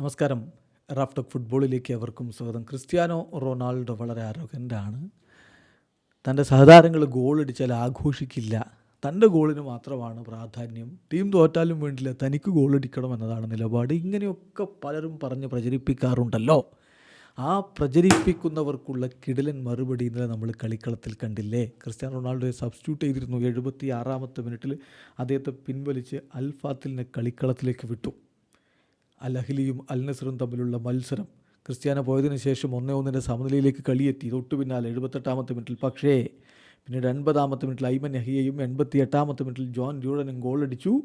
നമസ്കാരം. റാഫ്റ്റോക്ക് ഫുട്ബോളിലേക്ക് അവർക്കും സ്വാഗതം. ക്രിസ്ത്യാനോ റൊണാൾഡോ വളരെ ആരോഗ്യന്റാണ് തന്റെ സഹതാരങ്ങൾ ഗോളടിച്ചാൽ ആഘോഷിക്കില്ല. തന്റെ ഗോളിന് മാത്രമാണ് പ്രാധാന്യം. ടീം തോറ്റാലും വേണ്ടില്ല തനിക്ക് ഗോളടിക്കണം എന്നതാണ് നിലപാട്. ഇങ്ങനെയൊക്കെ പലരും പറഞ്ഞ് പ്രചരിപ്പിക്കാറുണ്ടല്ലോ. ആ പ്രചരിപ്പിക്കുന്നവർക്കുള്ള കിടിലൻ മറുപടി ഇന്നലെ നമ്മൾ കളിക്കളത്തിൽ കണ്ടില്ലേ? ക്രിസ്ത്യാനോ റൊണാൾഡോയെ സബ്സ്റ്റിറ്റ്യൂട്ട് ചെയ്തിരുന്നു. എഴുപത്തി ആറാമത്തെ മിനിറ്റിൽ അദ്ദേഹത്തെ പിൻവലിച്ച് അൽഫാത്തിലിനെ കളിക്കളത്തിലേക്ക് വിട്ടു. അൽ അഹ്ലിയും അൽ നസറും തമ്മിലുള്ള മത്സരം. ക്രിസ്ത്യാനോ പോയതിനു ശേഷം ഒന്നേ ഒന്നിന്റെ സമനിലയിലേക്ക് കളിയെത്തി. തൊട്ടു പിന്നാലെ എഴുപത്തെട്ടാമത്തെ മിനിറ്റിൽ പക്ഷേ പിന്നീട് എൺപതാമത്തെ മിനിറ്റിൽ ഐമൻ നഹിയയും എൺപത്തി എട്ടാമത്തെ മിനിറ്റിൽ ജോൺ ഡ്യൂഡനും ഗോളടിച്ചു.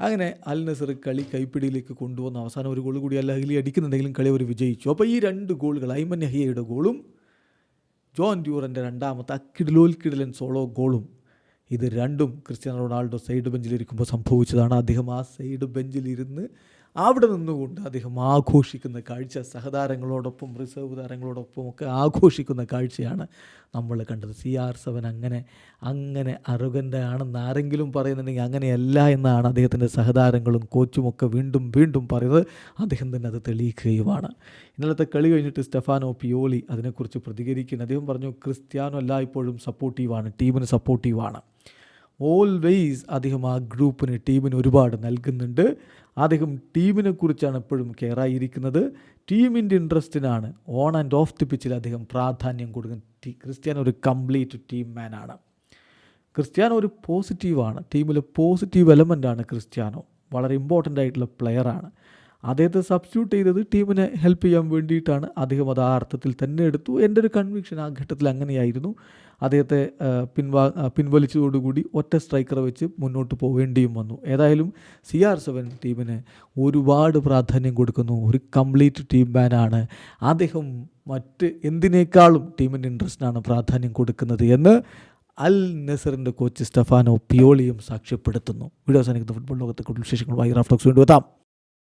അങ്ങനെ അൽ നസർ കളി കൈപ്പിടിയിലേക്ക് കൊണ്ടുവന്ന. അവസാനം ഒരു ഗോൾ കൂടി അൽ അഹ്ലി അടിക്കുന്നുണ്ടെങ്കിലും കളി അവർ വിജയിച്ചു. അപ്പോൾ ഈ രണ്ട് ഗോളുകൾ ഐമൻ നഹിയയുടെ ഗോളും ജോൺ ഡ്യൂറന്റെ രണ്ടാമത്തെ അക്കിഡിലോൽ സോളോ ഗോളും ഇത് രണ്ടും ക്രിസ്ത്യാനോ റൊണാൾഡോ സൈഡ് ബെഞ്ചിലിരിക്കുമ്പോൾ സംഭവിച്ചതാണ്. അദ്ദേഹം ആ സൈഡ് ബെഞ്ചിലിരുന്ന് അവിടെ നിന്നുകൊണ്ട് അദ്ദേഹം ആഘോഷിക്കുന്ന കാഴ്ച സഹതാരങ്ങളോടൊപ്പം റിസർവ് താരങ്ങളോടൊപ്പം ഒക്കെ ആഘോഷിക്കുന്ന കാഴ്ചയാണ് നമ്മൾ കണ്ടത്. സി ആർ സെവൻ അങ്ങനെ അങ്ങനെ അറുകന്റെ ആണെന്ന് ആരെങ്കിലും പറയുന്നുണ്ടെങ്കിൽ അങ്ങനെയല്ല എന്നാണ് അദ്ദേഹത്തിന്റെ സഹതാരങ്ങളും കോച്ചുമൊക്കെ വീണ്ടും വീണ്ടും പറയുന്നത്. അദ്ദേഹം തന്നെ അത് തെളിയിക്കുകയുമാണ്. ഇന്നലത്തെ കളി കഴിഞ്ഞിട്ട് സ്റ്റെഫാനോ പിയോളി അതിനെക്കുറിച്ച് പ്രതികരിക്കുന്നു. അദ്ദേഹം പറഞ്ഞു ക്രിസ്ത്യാനോ എല്ലായ്പ്പോഴും സപ്പോർട്ടീവാണ് ടീമിന് സപ്പോർട്ടീവാണ് ഓൾവേസ് അദ്ദേഹം ആ ഗ്രൂപ്പിന് ടീമിന് ഒരുപാട് നൽകുന്നുണ്ട്. അദ്ദേഹം ടീമിനെ കുറിച്ചാണ് എപ്പോഴും കെയറായിരിക്കുന്നത് ടീമിന്റെ ഇൻട്രസ്റ്റിനാണ് ഓൺ ആൻഡ് ഓഫ് ദി പിച്ചിൽ അദ്ദേഹം പ്രാധാന്യം കൊടുക്കുന്നത് ക്രിസ്ത്യാനോ ഒരു കംപ്ലീറ്റ് ടീം മാനാണ് ക്രിസ്ത്യാനോ ഒരു പോസിറ്റീവാണ് ടീമിലെ പോസിറ്റീവ് എലമെന്റാണ് ക്രിസ്ത്യാനോ. വളരെ ഇമ്പോർട്ടന്റ് ആയിട്ടുള്ള പ്ലെയറാണ് അദ്ദേഹത്തെ സബ്സ്റ്റിറ്റ്യൂട്ട് ചെയ്തത് ടീമിനെ ഹെൽപ്പ് ചെയ്യാൻ വേണ്ടിയിട്ടാണ്. അദ്ദേഹം അത് ആ അർത്ഥത്തിൽ തന്നെ എടുത്തു. എന്റെ ഒരു കൺവിക്ഷൻ ആ ഘട്ടത്തിൽ അങ്ങനെയായിരുന്നു. അദ്ദേഹത്തെ പിൻവാ പിൻവലിച്ചതോടുകൂടി ഒറ്റ സ്ട്രൈക്കറെ വെച്ച് മുന്നോട്ട് പോവേണ്ടിയും വന്നു. ഏതായാലും സി ആർ സെവൻ ടീമിന് ഒരുപാട് പ്രാധാന്യം കൊടുക്കുന്നു. ഒരു കംപ്ലീറ്റ് ടീം മാനാണ് അദ്ദേഹം മറ്റ് എന്തിനേക്കാളും ടീമിന്റെ ഇൻട്രസ്റ്റിനാണ് പ്രാധാന്യം കൊടുക്കുന്നത് എന്ന് അൽ നസറിന്റെ കോച്ച് സ്റ്റെഫാനോ പിയോളിയും സാക്ഷ്യപ്പെടുത്തുന്നു. വീഡിയോ സാധിക്കുന്ന ഫുട്ബോൾ ലോകത്തെ കൂടുതൽ വിശേഷങ്ങളുമായി റാഫ്റ്റോക്സ് വേണ്ടി എത്താം.